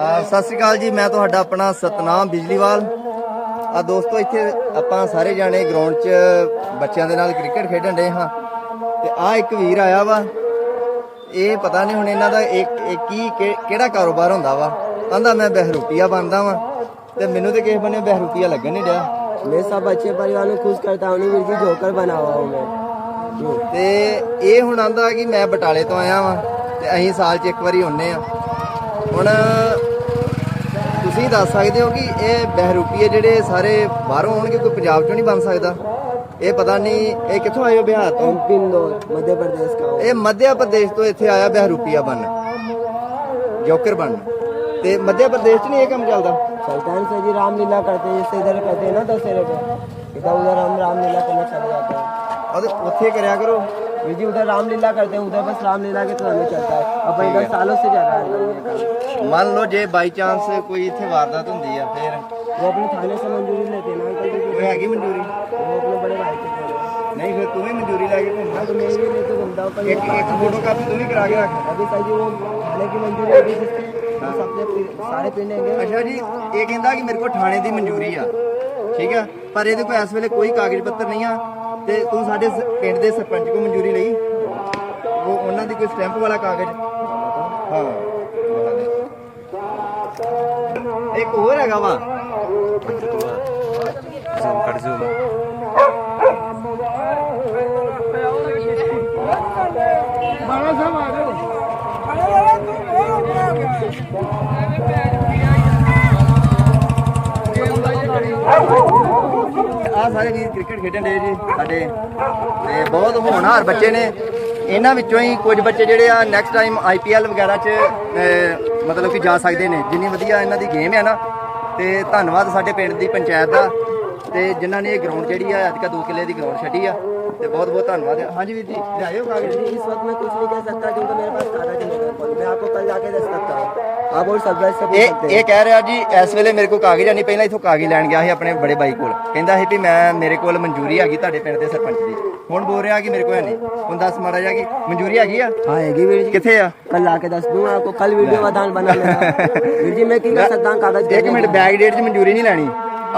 ਅਹ ਸਤਿ ਸ਼੍ਰੀ ਅਕਾਲ ਜੀ ਮੈਂ ਤੁਹਾਡਾ ਆਪਣਾ ਸਤਨਾਮ ਬਿਜਲੀਵਾਲ ਆ ਦੋਸਤੋ ਇੱਥੇ ਆਪਾਂ ਸਾਰੇ ਜਾਣੇ ਗਰਾਊਂਡ 'ਚ ਬੱਚਿਆਂ ਦੇ ਨਾਲ ਕ੍ਰਿਕਟ ਖੇਡਣ ਦੇ ਹਾਂ ਤੇ ਆ ਇੱਕ ਵੀਰ ਆਇਆ ਵਾ ਇਹ ਪਤਾ ਨਹੀਂ ਹੁਣ ਇਹਨਾਂ ਦਾ ਇੱਕ ਇਹ ਕੀ ਕਿ- ਕਿਹੜਾ ਕਾਰੋਬਾਰ ਹੁੰਦਾ ਵਾ ਕਹਿੰਦਾ ਮੈਂ ਬਹਿਰੂਪੀਆ ਬਣਦਾ ਵਾਂ ਤੇ ਮੈਨੂੰ ਤੇ ਕਿਸੇ ਬੰਨੇ ਬਹਿਰੂਪੀਆ ਲੱਗਣ ਨਹੀਂ ਡਿਆ मैं सब अच्छे परिवार में खुश करता हूँ वीर जी जोकर बना हुआ हूँ मैं ਤੇ ਇਹ ਹੁਣ ਆਂਦਾ ਕਿ ਮੈਂ ਬਟਾਲੇ ਤੋਂ ਆਇਆ ਵਾਂ ਤੇ ਅਸੀਂ ਸਾਲ 'ਚ ਇੱਕ ਵਾਰੀ ਹੁੰਨੇ ਆ ਹੁਣ ਤੁਸੀਂ ਦੱਸ ਸਕਦੇ ਹੋ ਕਿ ਇਹ ਬਹਿਰੂਪੀਏ ਜਿਹੜੇ ਸਾਰੇ ਬਾਹਰੋਂ ਆਉਣਗੇ ਕੋਈ ਪੰਜਾਬ 'ਚੋਂ ਨਹੀਂ ਬਣ ਸਕਦਾ ਇਹ ਪਤਾ ਨਹੀਂ ਇਹ ਕਿੱਥੋਂ ਆਏ ਹੋ ਬਿਹਾਰ ਤੋਂ एम इंदौर मध्य प्रदेश का हूँ ਇਹ ਮੱਧ ਪ੍ਰਦੇਸ਼ ਤੋਂ ਇੱਥੇ ਆਇਆ ਬਹਿਰੂਪੀਆ ਬਣ ਜੋਕਰ ਬਣ ਤੇ ਮੱਧ ਪ੍ਰਦੇਸ਼ 'ਚ ਨਹੀਂ ਇਹ ਕੰਮ ਚੱਲਦਾ सुल्तान से जी रामलीला करते हैं जैसे इधर करते हैं ना दशहरे पे इधर उधर हम रामलीला करने चले जाते हैं और उठे करया करो। जी उधर रामलीला करते हैं उधर बस रामलीला के तो चलता है। अब भाई इधर सालों से जा रहा है मान लो जे बाई चांस कोई इतने वारदात होती है फिर वो अपने थाने से मंजूरी लेते हैं ना तो हैगी मंजूरी? वो अपने बड़े भाई के नहीं फिर तुम्हें मंजूरी लाके घूमना। तुम्हें भी नहीं तो घूमता पर एक एक फ़ोटो कापी तुम्हें करा के रख। अभी सर जी थाने की मंजूरी अभी हाँ। सबसे सारे पिंड हैं। अच्छा जी ये कहता कि मेरे को थाने की मंजूरी है ठीक है? पर ये कोई इस वे कोई कागज़ पत्र नहीं है ਤੇ ਤੂੰ ਸਾਡੇ ਸ- ਪਿੰਡ ਦੇ ਸਰਪੰਚ ਕੋਲ ਮਨਜ਼ੂਰੀ ਲਈ। ਉਹ ਉਹਨਾਂ ਦੀ ਕੋਈ ਸਟੈਂਪ ਵਾਲਾ ਕਾਗਜ਼। ਹਾਂ ਇੱਕ ਹੋਰ ਹੈਗਾ ਵਾ। ਆ ਸਾਰੇ ਵੀਰ ਕ੍ਰਿਕਟ ਖੇਡਣ ਦੇ ਜੀ ਸਾਡੇ। ਤੇ ਬਹੁਤ ਹੋਣਹਾਰ ਬੱਚੇ ਨੇ। ਇਹਨਾਂ ਵਿੱਚੋਂ ਹੀ ਕੁਝ ਬੱਚੇ ਜਿਹੜੇ ਆ ਨੈਕਸਟ ਟਾਈਮ ਆਈਪੀਐਲ ਵਗੈਰਾ 'ਚ ਮਤਲਬ ਕਿ ਜਾ ਸਕਦੇ ਨੇ। ਜਿੰਨੀ ਵਧੀਆ ਇਹਨਾਂ ਦੀ ਗੇਮ ਹੈ ਨਾ। ਤੇ ਧੰਨਵਾਦ ਸਾਡੇ ਪਿੰਡ ਦੀ ਪੰਚਾਇਤ ਦਾ। ਤੇ ਜਿਨ੍ਹਾਂ ਨੇ ਇਹ ਗਰਾਊਂਡ ਜਿਹੜੀ ਆ, ਅੱਜ ਕੱਲ੍ਹ ਦੋ ਕਿੱਲੇ ਦੀ ਗਰਾਊਂਡ ਛੱਡੀ ਆ। ਤੇ ਬਹੁਤ ਬਹੁਤ ਧੰਨਵਾਦ ਹੈ ਹਾਂਜੀ ਵੀਰ ਜੀ ਲਿਆਇਓ ਕਾਗਜ਼ जी, इस वक्त मैं कुछ नहीं कह सकता क्योंकि मेरे पास कागज नहीं है मैं आपको कल जाके दे सकता हूँ आप और सब से पूछ ਇਹ सकते ਇਹ हैं ਕਹਿ ਰਿਹਾ ਜੀ ਇਸ ਵੇਲੇ ਮੇਰੇ ਕੋਲ ਕਾਗਜ਼ ਨਹੀਂ ਪਹਿਲਾਂ ਇਥੋਂ ਕਾਗਜ਼ ਲੈਣ ਗਿਆ ਸੀ ਆਪਣੇ ਬੜੇ ਬਾਈ ਕੋਲ ਕਹਿੰਦਾ ਸੀ ਵੀ ਮੈਂ ਮੇਰੇ ਕੋਲ ਮਨਜ਼ੂਰੀ ਹੈਗੀ ਤੁਹਾਡੇ ਪਿੰਡ ਦੇ ਸਰਪੰਚ ਦੀ ਹੁਣ ਬੋਲ ਰਿਹਾ ਕਿ ਮੇਰੇ ਕੋਲ ਹੈ ਨਹੀਂ ਹੁਣ ਦੱਸ ਮਾੜਾ ਜਿਹਾ ਕਿ ਮਨਜ਼ੂਰੀ ਹੈਗੀ ਆ हाँ हैगी वीर जी ਕਿੱਥੇ ਆ कल लाके दस दूंगा आपको कल वीडियो बदान बना लेना वीर जी मैं की कर सकता हूँ कागज ਇੱਕ ਮਿੰਟ ਬੈਕ ਡੇਟ 'ਚ ਮਨਜ਼ੂਰੀ ਨਹੀਂ ਲੈਣੀ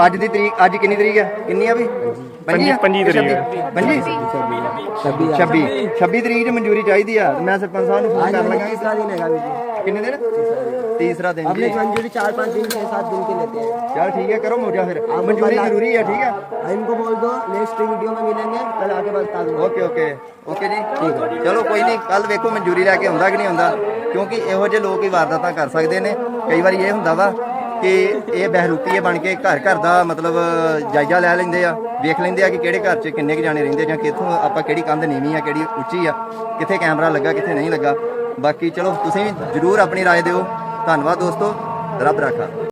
ਅੱਜ ਦੀ ਤਰੀਕ ਅੱਜ ਕਿੰਨੀ ਤਰੀਕ ਆ ਕਿੰਨੀ ਆ ਵੀ ਪੰਜੀ ਪੰਜੀ ਤਰੀਕ ਪੰਜੀ छब्बीस 26 26 ਤਰੀਕ 'ਚ ਮਨਜ਼ੂਰੀ ਚਾਹੀਦੀ ਆ ਮੈਂ ਸਰਪੰਚ ਸਾਹਿਬ ਨੂੰ ਫੋਨ आज ਕਰ हमें ਲਗਾ तीसरा दिन है वीर जी ਕਿੰਨੇ ਦਿਨ ਤੀਸਰਾ ਦਿਨ अपने ਜੀ मंजूरी चार पाँच दिन छह सात दिन की लेते हैं ਚਲ ਠੀਕ ਹੈ ਕਰੋ ਮੋਜਾ ਫਿਰ ਮਨਜ਼ੂਰੀ ਜ਼ਰੂਰੀ ਆ ਠੀਕ ਹੈ हाँ, इनको बोल दो नेक्स्ट वीडियो में मिलेंगे कल आके बता दूंगा ਓਕੇ ਓਕੇ ਓਕੇ ਜੀ ਚਲੋ ਕੋਈ ਨਹੀਂ ਕੱਲ ਵੇਖੋ ਮਨਜ਼ੂਰੀ ਲੈ ਕੇ ਆਉਂਦਾ ਕਿ ਨਹੀਂ ਆਉਂਦਾ ਕਿਉਂਕਿ ਇਹੋ ਜਿਹੇ ਲੋਕ ਹੀ ਵਾਰਦਾਤਾਂ ਕਰ ਸਕਦੇ ਨੇ ਕਈ ਵਾਰੀ ਇਹ ਹੁੰਦਾ ਵਾ ਕਿ ਇਹ ਬਹਿਰੂਪੀਏ ਬਣ ਕੇ ਘਰ ਘਰ ਦਾ ਮਤਲਬ ਜਾਇਜ਼ਾ ਲੈ ਲੈਂਦੇ ਆ ਵੇਖ ਲੈਂਦੇ ਆ ਕਿ ਕਿਹੜੇ ਘਰ 'ਚ ਕਿੰਨੇ ਕੁ ਜਾਣੇ ਰਹਿੰਦੇ ਜਾਂ ਕਿੱਥੋਂ ਆਪਾਂ ਕਿਹੜੀ ਕੰਧ ਨੀਵੀਂ ਆ ਕਿਹੜੀ ਉੱਚੀ ਆ ਕਿੱਥੇ ਕੈਮਰਾ ਲੱਗਾ ਕਿੱਥੇ ਨਹੀਂ ਲੱਗਾ ਬਾਕੀ ਚਲੋ ਤੁਸੀਂ ਵੀ ਜਰੂਰ ਆਪਣੀ رائے ਦਿਓ ਧੰਨਵਾਦ ਦੋਸਤੋ ਰੱਬ ਰਾਖਾ